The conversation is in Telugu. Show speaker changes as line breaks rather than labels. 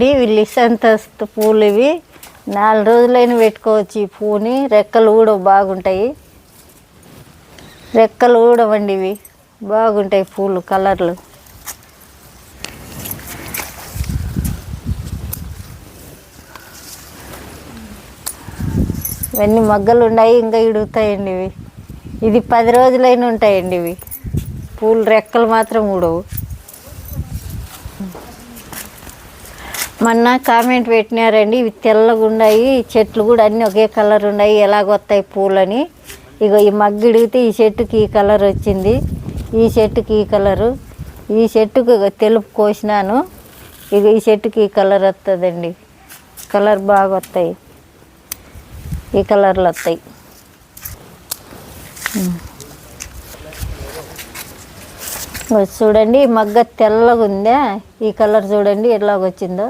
చూడండి ఇవి పూలు ఇవి. నాలుగు రోజులైన పెట్టుకోవచ్చు ఈ పూని. రెక్కలు కూడా బాగుంటాయి. రెక్కలు కూడా ఇవి. బాగుంటాయి పూలు కలర్లు. ఇవన్నీ మగ్గలు ఉన్నాయి ఇంకా ఇడుగుతాయండి ఇవి. ఇది పది రోజులైన ఉంటాయండి ఇవి. పూలు రెక్కలు మాత్రం ఊడవు. మొన్న కామెంట్ పెట్టినారండి ఇవి తెల్లగా ఉన్నాయి చెట్లు కూడా అన్నీ ఒకే కలర్ ఉన్నాయి ఎలాగొస్తాయి పూలని. ఇగో ఈ మగ్గు ఇడిగితే ఈ చెట్టుకి ఈ కలర్ వచ్చింది. ఈ చెట్టుకి ఈ కలరు ఈ చెట్టుకు తెలుపు కోసినాను. ఇక ఈ చెట్టుకి ఈ కలర్ వస్తుందండి కలర్ బాగా వస్తాయి ఈ కలర్లు వస్తాయి చూడండి మగ్గ తెల్లగా ఉందా ఈ కలర్ చూడండి ఎలాగొచ్చిందో.